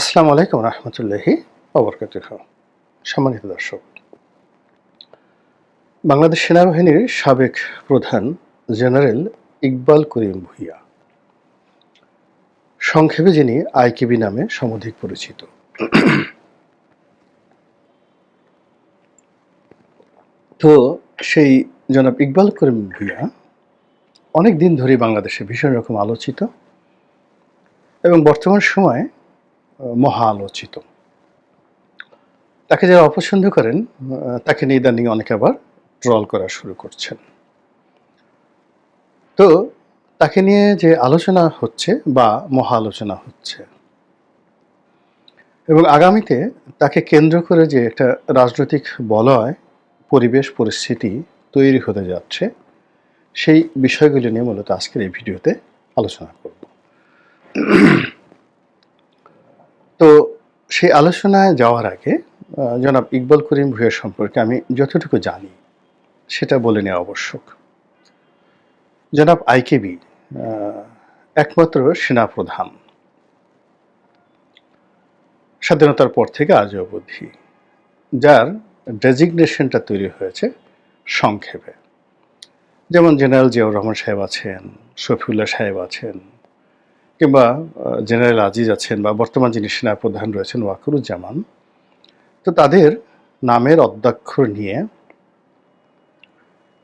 আসসালামু আলাইকুম রহমতুল্লাহি অবরকাতুহ সম্মানিত দর্শক, বাংলাদেশ সেনাবাহিনীর সাবেক প্রধান জেনারেল ইকবাল করিম ভুইয়া, সংক্ষেপে যিনি আইকেবি নামে সমধিক পরিচিত। তো সেই জনাব ইকবাল করিম ভুইয়া অনেক দিন ধরে বাংলাদেশে ভীষণ রকম আলোচিত এবং বর্তমান সময়ে মহা আলোচিত তাকে যারা অপছন্দ করেন, তাকে নিয়ে ইদানিং অনেকে আবার ট্রল করা শুরু করছেন। তো তাকে নিয়ে যে আলোচনা হচ্ছে বা মহা আলোচনা হচ্ছে, এবং আগামীতে তাকে কেন্দ্র করে যে একটা রাজনৈতিক বলয়, পরিবেশ, পরিস্থিতি তৈরি হতে যাচ্ছে, সেই বিষয়গুলি নিয়ে মূলত আজকের এই ভিডিওতে আলোচনা করব। তো সেই আলোচনায় যাওয়ার আগে জনাব ইকবাল করিম ভুইয়ার সম্পর্কে আমি যতটুকু জানি, সেটা বলে নেওয়া আবশ্যক। জনাব আইকেবি একমাত্র সেনাপ্রধান। স্বাধীনতার পর থেকে আজ অবধি, যার ডেজিগনেশনটা তৈরি হয়েছে সংক্ষেপে। যেমন জেনারেল জিয়াউর রহমান সাহেব আছেন, শফিউল্লাহ সাহেব আছেন কিংবা জেনারেল আজিজ আছেন বা বর্তমান যিনি সেনাপ্রধান রয়েছেন ওয়াকুরুজ্জামান, তো তাদের নামের অধ্যক্ষর নিয়ে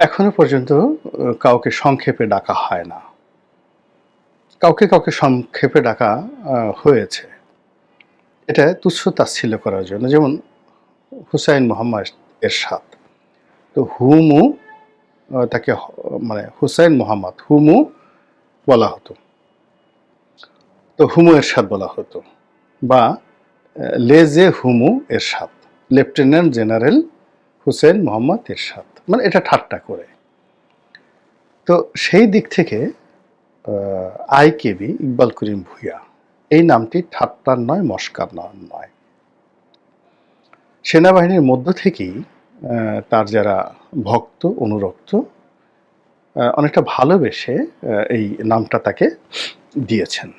এখনও পর্যন্ত কাউকে সংক্ষেপে ডাকা হয় না। কাউকে কাউকে সংক্ষেপে ডাকা হয়েছে। এটা তুচ্ছ তাচ্ছিল্য করার জন্য। যেমন, হুসাইন মোহাম্মদ এরশাদ। তো হুমু তাকে মানে হুসাইন মোহাম্মদ হুমু বলা হতো। তো হুমু এরশাদ বলা হতো বা লেজে হুমু এরশাদ, লেফটেন্যান্ট জেনারেল হুসেন মোহাম্মদ এরশাদ মানে এটা ঠাট্টা করে। তো সেই দিক থেকে আইকেবি ইকবাল করিম ভুইয়া, এই নামটি ঠাট্টার নয়, মস্কার নয়। সেনাবাহিনীর মধ্য থেকেই তার যারা ভক্ত, অনুরক্ত অনেকটা ভালোবেসে এই নামটা তাকে দিয়েছেন।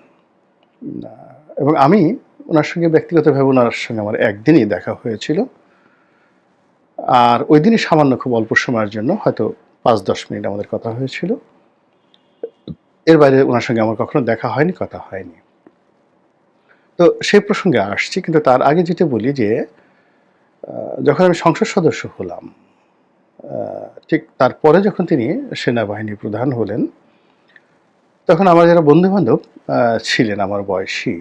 এবং আমি ওনার সঙ্গে ব্যক্তিগতভাবে ওনার সঙ্গে আমার একদিনই দেখা হয়েছিল। আর ওই দিনই সামান্য খুব অল্প সময়ের জন্য হয়তো পাঁচ দশ মিনিট আমাদের কথা হয়েছিল। এর বাইরে ওনার সঙ্গে আমার কখনো দেখা হয়নি, কথা হয়নি। তো সেই প্রসঙ্গে আসছি, কিন্তু তার আগে যেটা বলি যে যখন আমি সংসদ সদস্য হলাম ঠিক তারপরে যখন তিনি সেনাবাহিনী প্রধান হলেন তখন আমার যারা বন্ধু বান্ধব ছিলেন আমার বয়সী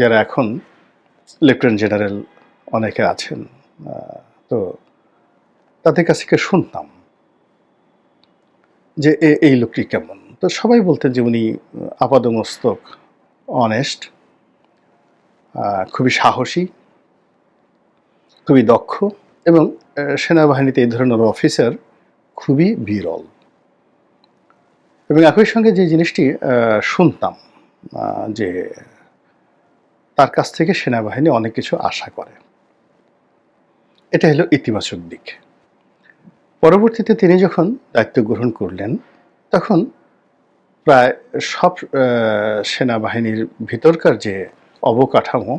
যারা এখন লেফটেন্যান্ট জেনারেল অনেকে আছেন তো তাদের কাছ থেকে শুনতাম যে এই লোকটি কেমন। তো সবাই বলতেন যে উনি আপাদমস্তক অনেস্ট খুবই সাহসী, খুবই দক্ষ এবং সেনাবাহিনীতে এই ধরনের অফিসার খুবই বিরল। এবং একই সঙ্গে যে জিনিসটি শুনতাম যে তার কাছ থেকে সেনাবাহিনী অনেক কিছু আশা করে। এটা হলো ইতিবাচক দিক। পরবর্তীতে তিনি যখন দায়িত্ব গ্রহণ করলেন, তখন প্রায় সব সেনাবাহিনীর ভিতরকার যে অবকাঠামো,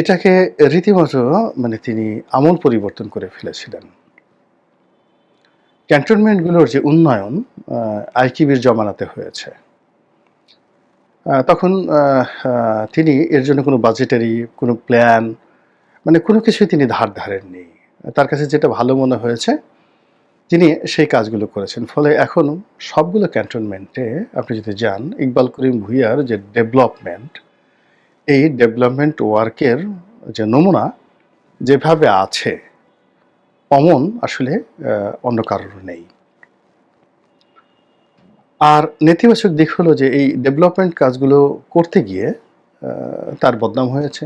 এটাকে রীতিমতো মানে তিনি আমূল পরিবর্তন করে ফেলেছিলেন। ক্যান্টনমেন্টগুলোর যে উন্নয়ন আইকিবির জমানাতে হয়েছে তখন তিনি এর জন্য কোনো বাজেটারি কোনো প্ল্যান মানে কোনো কিছুই তিনি ধার ধারেননি। তার কাছে যেটা ভালো মনে হয়েছে, তিনি সেই কাজগুলো করেছেন। ফলে এখন সবগুলো ক্যান্টনমেন্টে আপনি যদি যান, ইকবাল করিম ভুইয়ার যে ডেভেলপমেন্ট এই ডেভেলপমেন্ট ওয়ার্কের যে নমুনা যেভাবে আছে অমন আসলে অন্য কারোর নেই। আর নেতিবাচক দিক হলো যে, এই ডেভেলপমেন্ট কাজগুলো করতে গিয়ে তার বদনাম হয়েছে,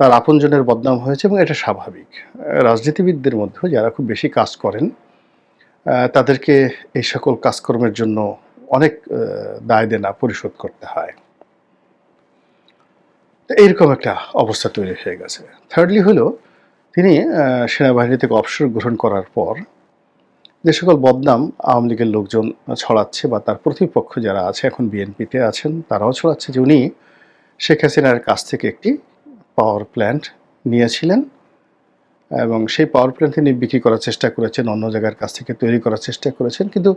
তার আপনজনের বদনাম হয়েছে এবং এটা স্বাভাবিক। রাজনীতিবিদদের মধ্যেও যারা খুব বেশি কাজ করেন তাদেরকে এই সকল কাজকর্মের জন্য অনেক দায় দেনা পরিশোধ করতে হয়। এইরকম একটা অবস্থা তৈরি হয়ে গেছে। থার্ডলি হলো তিনি সেনাবাহিনী থেকে অবসর গ্রহণ করার পর যে সকল বদনাম আওয়ামী লীগের লোকজন ছড়াচ্ছে বা তার প্রতিপক্ষ যারা আছে, এখন বিএনপিতে আছেন, তারাও ছড়াচ্ছে যে উনি শেখ হাসিনার কাছ থেকে একটি পাওয়ার প্ল্যান্ট নিয়েছিলেন এবং সেই পাওয়ার প্ল্যান্ট তিনি বিক্রি করার চেষ্টা করেছেন, অন্য জায়গার কাছ থেকে তৈরি করার চেষ্টা করেছেন, কিন্তু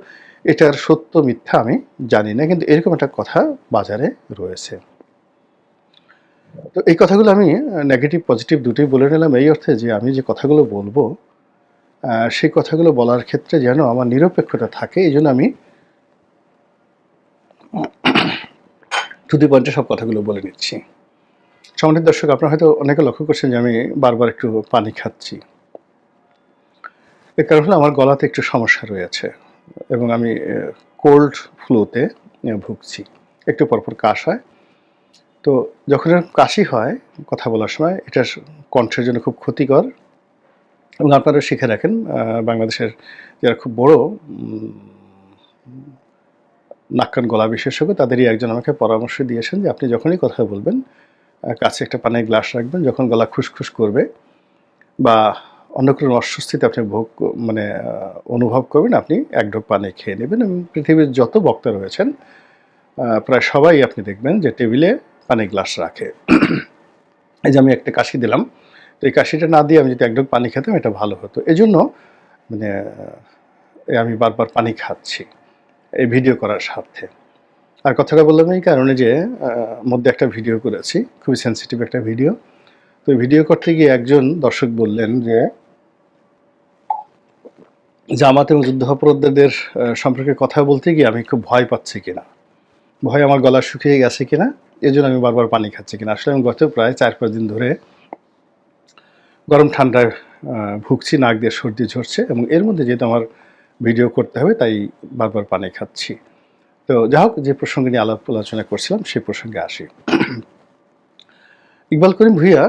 এটার সত্য মিথ্যা আমি জানি না, কিন্তু এরকম একটা কথা বাজারে রয়েছে। তো এই কথাগুলো আমি নেগেটিভ পজিটিভ দুটোই বলে নিলাম। এই অর্থে যে আমি যে কথাগুলো বলব সেই কথাগুলো বলার ক্ষেত্রে যেন আমার নিরপেক্ষতা থাকে, এই জন্য আমি টুদি পয়েন্টে সব কথাগুলো বলে নিচ্ছি। সম্মানিত দর্শক, আপনারা হয়তো অনেকে লক্ষ্য করছেন যে আমি বারবার একটু পানি খাচ্ছি। এর কারণ হলো আমার গলাতে একটু সমস্যা রয়েছে এবং আমি কোল্ড ফ্লুতে ভুগছি। একটু পরপর কাশ হয়। তো যখন এরকম কাশি হয় কথা বলার সময় এটা কণ্ঠের জন্য খুব ক্ষতিকর। এবং আপনারা শিখে রাখেন বাংলাদেশের যারা খুব বড় উম, নাক কান গলা বিশেষজ্ঞ তাদেরই একজন আমাকে পরামর্শ দিয়েছেন যে আপনি যখনই কথা বলবেন কাছে একটা পানির গ্লাস রাখবেন যখন গলা খুসখুস করবে বা অন্য কোনো অস্বস্তিতে আপনি ভোগ মানে অনুভব করবেন আপনি এক ঢোক পানি খেয়ে নেবেন। এবং পৃথিবীর যত বক্তা রয়েছেন প্রায় সবাই আপনি দেখবেন যে টেবিলে পানির গ্লাস রাখে। এই যে আমি একটা কাশি দিলাম, তো এই কাশিটা না দিয়ে আমি যদি এক ঢোক পানি খেতাম, এটা ভালো হতো। এই জন্য মানে আমি বারবার পানি খাচ্ছি এই ভিডিও করার স্বার্থে। আর কথাটা বললাম এই কারণে যে মধ্যে একটা ভিডিও করেছি, খুবই সেন্সিটিভ একটা ভিডিও তো ভিডিও করতে গিয়ে একজন দর্শক বললেন যে, জামাত এবং যুদ্ধাপরাধীদের সম্পর্কে কথা বলতে গিয়ে আমি খুব ভয় পাচ্ছি কিনা? ভয় আমার গলা শুকিয়ে গেছে কিনা? জন্য আমি বারবার পানি খাচ্ছি কিনা। আসলে আমি গত প্রায় চার পাঁচ দিন ধরে গরম ঠান্ডায় ভুগছি, নাক দিয়ে সর্দি ঝরছে এবং এর মধ্যে যেহেতু আমার ভিডিও করতে হবে, তাই বারবার পানি খাচ্ছি। তো যাই হোক, যে প্রসঙ্গে নিয়ে আলাপ আলোচনা করছিলাম সেই প্রসঙ্গে আসি। ইকবাল করিম ভুইয়া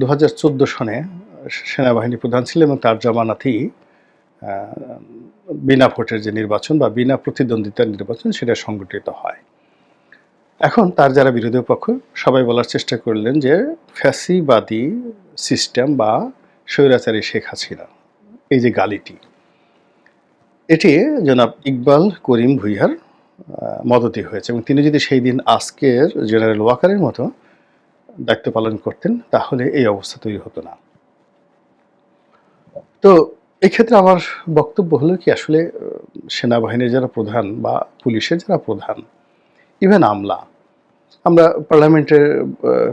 দু হাজার চোদ্দ সনে সেনাবাহিনী প্রধান ছিলেন এবং তার জামানাতেই বিনা ভোটের যে নির্বাচন বা বিনা প্রতিদ্বন্দ্বিতার নির্বাচন, সেটা সংগঠিত হয়। এখন তার যারা বিরোধী পক্ষ সবাই বলার চেষ্টা করলেন যে ফ্যাসিবাদী সিস্টেম বা স্বৈরাচারী শেখ হাসিনা এই যে গালিটি এটি জনাব ইকবাল করিম ভুইয়ার আহ, মদতি হয়েছে। এবং তিনি যদি সেই দিন আজকের জেনারেল ওয়াকারের মতো দায়িত্ব পালন করতেন তাহলে এই অবস্থা তৈরি হতো না। তো এক্ষেত্রে আমার বক্তব্য হলো কি আসলে সেনাবাহিনীর যারা প্রধান বা পুলিশের যারা প্রধান ইভেন আমলা আমরা পার্লামেন্টের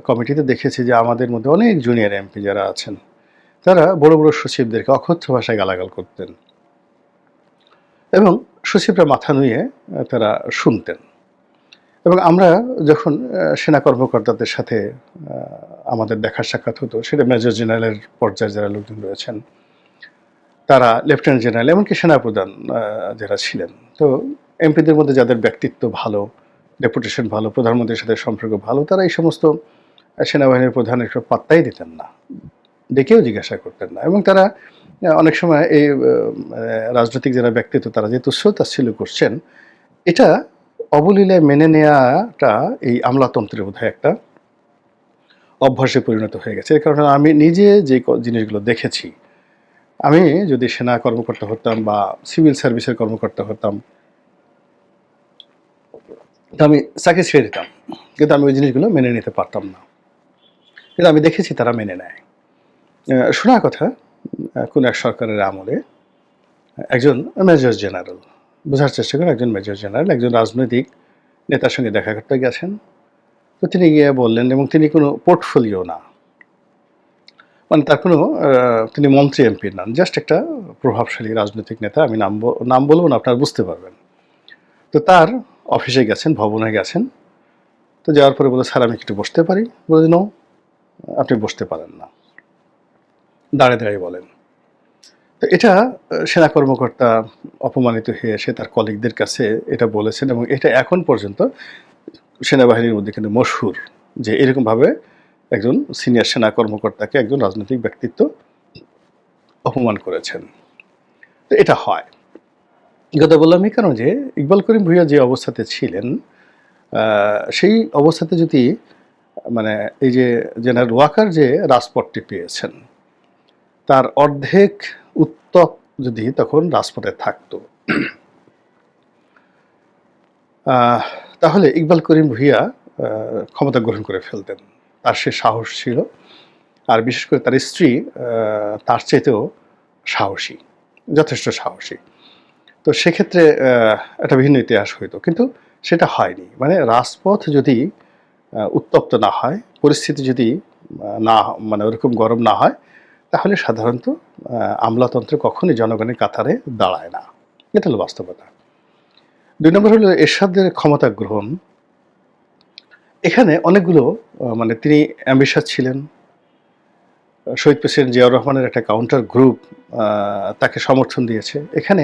কমিটিতে দেখেছি যে আমাদের মধ্যে অনেক জুনিয়র এমপি যারা আছেন, তারা বড় বড় সচিবদেরকে অকথ্য ভাষায় গালাগাল করতেন এবং সচিবরা মাথা নুয়ে তারা শুনতেন। এবং আমরা যখন সেনা কর্মকর্তাদের সাথে আমাদের দেখা সাক্ষাৎ হতো, সেটা মেজর জেনারেলের পর্যায়ে যারা লোকজন রয়েছেন, তারা লেফটেন্যান্ট জেনারেল, এমনকি সেনাপ্রধান যারা ছিলেন। তো এমপিদের মধ্যে যাদের ব্যক্তিত্ব ভালো রেপুটেশন ভালো প্রধানমন্ত্রীর সাথে সম্পর্ক ভালো তারা এই সমস্ত সেনাবাহিনীর প্রধানের একটু পাত্তাই দিতেন না। ডেকেও জিজ্ঞাসা করতেন না এবং তারা অনেক সময় এই আহ, রাজনৈতিক যারা ব্যক্তিত্ব তারা যে তুচ্ছতাচ্ছিল্য করছেন এটা অবলীলায় মেনে নেওয়াটা এই আমলাতন্ত্রের বোধহয় একটা অভ্যাসে পরিণত হয়ে গেছে। এর কারণে আমি নিজে যে জিনিসগুলো দেখেছি আমি যদি সেনা কর্মকর্তা হতাম বা সিভিল সার্ভিসের কর্মকর্তা হতাম আমি ছেড়ে দিতাম কিন্তু আমি ওই জিনিসগুলো মেনে নিতে পারতাম না। কিন্তু আমি দেখেছি তারা মেনে নেয়। শোনা কথা কোন এক সরকারের আমলে একজন মেজর জেনারেল, বোঝার চেষ্টা করেন একজন মেজর জেনারেল, একজন রাজনৈতিক নেতার সঙ্গে দেখা করতে গেছেন। তো তিনি গিয়ে বললেন, এবং তিনি কোনো পোর্টফোলিও না। মানে তার কোনো তিনি মন্ত্রী এমপি নন জাস্ট একটা প্রভাবশালী রাজনৈতিক নেতা, আমি নাম নাম বলব না, আপনারা বুঝতে পারবেন। তো তার অফিসে গেছেন, ভবনে গেছেন। তো যাওয়ার পরে বলে স্যার, আমি একটু বসতে পারি। বলে নো, আপনি বসতে পারেন না। দাঁড়িয়ে দাঁড়িয়ে বলেন। তো এটা সেনা কর্মকর্তা অপমানিত হয়ে সে তার কলিগদের কাছে এটা বলেছেন এবং এটা এখন পর্যন্ত সেনাবাহিনীর মধ্যে কিন্তু মশহুর যে এরকমভাবে একজন সিনিয়র সেনা কর্মকর্তাকে একজন রাজনৈতিক ব্যক্তিত্ব অপমান করেছেন। তো এটা হয়। কথা বললাম এই কারণে যে ইকবাল করিম ভুইয়া যে অবস্থাতে ছিলেন সেই অবস্থাতে যদি মানে এই যে জেনারেল ওয়াকার যে রাজপথটি পেয়েছেন, তার অর্ধেক উত্তপ যদি তখন রাজপথে থাকতো। তাহলে ইকবাল করিম ভুইয়া ক্ষমতা গ্রহণ করে ফেলতেন। তার সে সাহস ছিল, আর বিশেষ করে তার স্ত্রী তার চাইতেও সাহসী, যথেষ্ট সাহসী। তো সেক্ষেত্রে একটা ভিন্ন ইতিহাস হইতো। কিন্তু সেটা হয়নি। মানে রাজপথ যদি উত্তপ্ত না হয়, পরিস্থিতি যদি না মানে ওরকম গরম না হয়, তাহলে সাধারণত আমলাতন্ত্র কখনই জনগণের কাতারে দাঁড়ায় না। এটা হলো বাস্তবতা। দুই নম্বর হলো এরশাদের ক্ষমতা গ্রহণ। এখানে অনেকগুলো মানে তিনি অ্যাম্বিশাস ছিলেন। শহীদ প্রেসিডেন্ট জিয়াউর রহমানের একটা কাউন্টার গ্রুপ তাকে সমর্থন দিয়েছে। এখানে